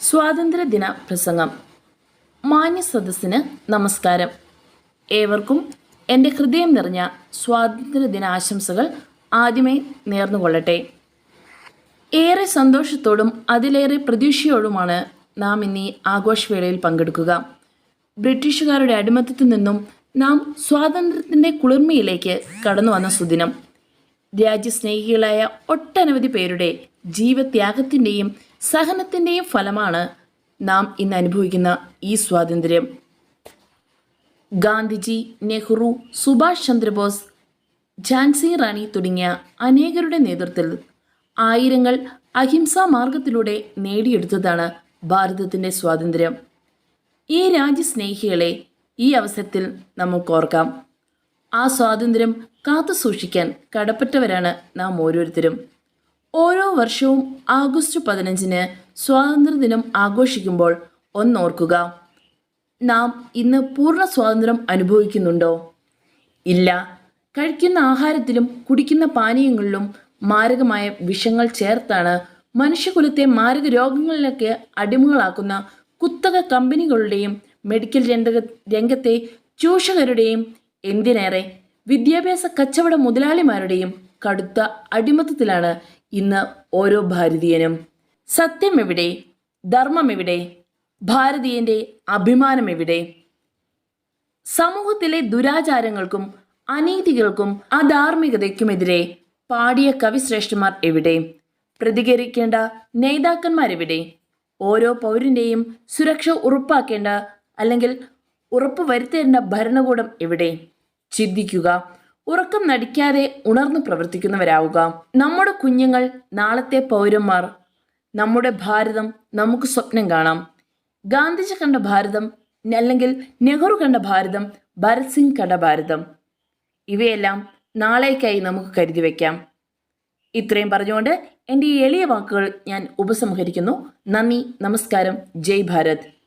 സ്വാതന്ത്ര്യദിന പ്രസംഗം മാന്യ സദസ്സിന് നമസ്കാരം. ഏവർക്കും എന്റെ ഹൃദയം നിറഞ്ഞ സ്വാതന്ത്ര്യദിന ആശംസകൾ ആദ്യമേ നേർന്നുകൊള്ളട്ടെ. ഏറെ സന്തോഷത്തോടും അതിലേറെ പ്രതീക്ഷയോടുമാണ് നാം ഇന്നീ ആഘോഷവേളയിൽ പങ്കെടുക്കുക. ബ്രിട്ടീഷുകാരുടെ അടിമത്തത്തിൽ നിന്നും നാം സ്വാതന്ത്ര്യത്തിന്റെ കുളിർമയിലേക്ക് കടന്നു വന്ന സുദിനം. രാജ്യസ്നേഹികളായ ഒട്ടനവധി പേരുടെ ജീവത്യാഗത്തിന്റെയും സഹനത്തിന്റെയും ഫലമാണ് നാം ഇന്ന് അനുഭവിക്കുന്ന ഈ സ്വാതന്ത്ര്യം. ഗാന്ധിജി നെഹ്റു സുഭാഷ് ചന്ദ്രബോസ് ഝാൻസി റാണി തുടങ്ങിയ അനേകരുടെ നേതൃത്വത്തിൽ ആയിരങ്ങൾ അഹിംസാ മാർഗത്തിലൂടെ നേടിയെടുത്തതാണ് ഭാരതത്തിന്റെ സ്വാതന്ത്ര്യം. ഈ രാജ്യസ്നേഹികളെ ഈ അവസരത്തിൽ നമുക്ക് ഓർക്കാം. ആ സ്വാതന്ത്ര്യം കാത്തു സൂക്ഷിക്കാൻ കടപ്പെട്ടവരാണ് നാം ഓരോരുത്തരും. ഓരോ വർഷവും ആഗസ്റ്റ് പതിനഞ്ചിന് സ്വാതന്ത്ര്യദിനം ആഘോഷിക്കുമ്പോൾ ഒന്നോർക്കുക. നാം ഇന്ന് പൂർണ സ്വാതന്ത്ര്യം അനുഭവിക്കുന്നുണ്ടോ? ഇല്ല. കഴിക്കുന്ന ആഹാരത്തിലും കുടിക്കുന്ന പാനീയങ്ങളിലും മാരകമായ വിഷങ്ങൾ ചേർത്താണ് മനുഷ്യകുലത്തെ മാരക രോഗങ്ങളിലൊക്കെ അടിമകളാക്കുന്ന കുത്തക കമ്പനികളുടെയും മെഡിക്കൽ രംഗ രംഗത്തെ ചൂഷകരുടെയും എന്തിനേറെ? വിദ്യാഭ്യാസ കച്ചവട മുതലാളിമാരുടെയും കടുത്ത അടിമത്തത്തിലാണ് ഇന്ന് ഓരോ ഭാരതീയനും. സത്യം എവിടെ? ധർമ്മം എവിടെ? ഭാരതീയന്റെ അഭിമാനം എവിടെ? സമൂഹത്തിലെ ദുരാചാരങ്ങൾക്കും അനീതികൾക്കും അധാർമികതയ്ക്കുമെതിരെ പാടിയ കവിശ്രേഷ്ഠന്മാർ എവിടെ? പ്രതികരിക്കേണ്ട നേതാക്കന്മാരെവിടെ? ഓരോ പൗരന്റെയും സുരക്ഷ ഉറപ്പാക്കേണ്ട അല്ലെങ്കിൽ ഉറപ്പ് വരുത്തേണ്ട ഭരണകൂടം എവിടെ? ചിന്തിക്കുക. ഉറക്കം നടിക്കാതെ ഉണർന്നു പ്രവർത്തിക്കുന്നവരാവുക. നമ്മുടെ കുഞ്ഞുങ്ങൾ നാളത്തെ പൗരന്മാർ. നമ്മുടെ ഭാരതം നമുക്ക് സ്വപ്നം കാണാം. ഗാന്ധിജി കണ്ട ഭാരതം അല്ലെങ്കിൽ നെഹ്റു കണ്ട ഭാരതം ഭരത് സിംഗ് കണ്ട ഭാരതം. ഇവയെല്ലാം നാളേക്കായി നമുക്ക് കരുതി വയ്ക്കാം ഇത്രയും പറഞ്ഞുകൊണ്ട് എന്റെ ഈ എളിയ വാക്കുകൾ ഞാൻ ഉപസംഹരിക്കുന്നു. നന്ദി നമസ്കാരം. ജയ് ഭാരത്.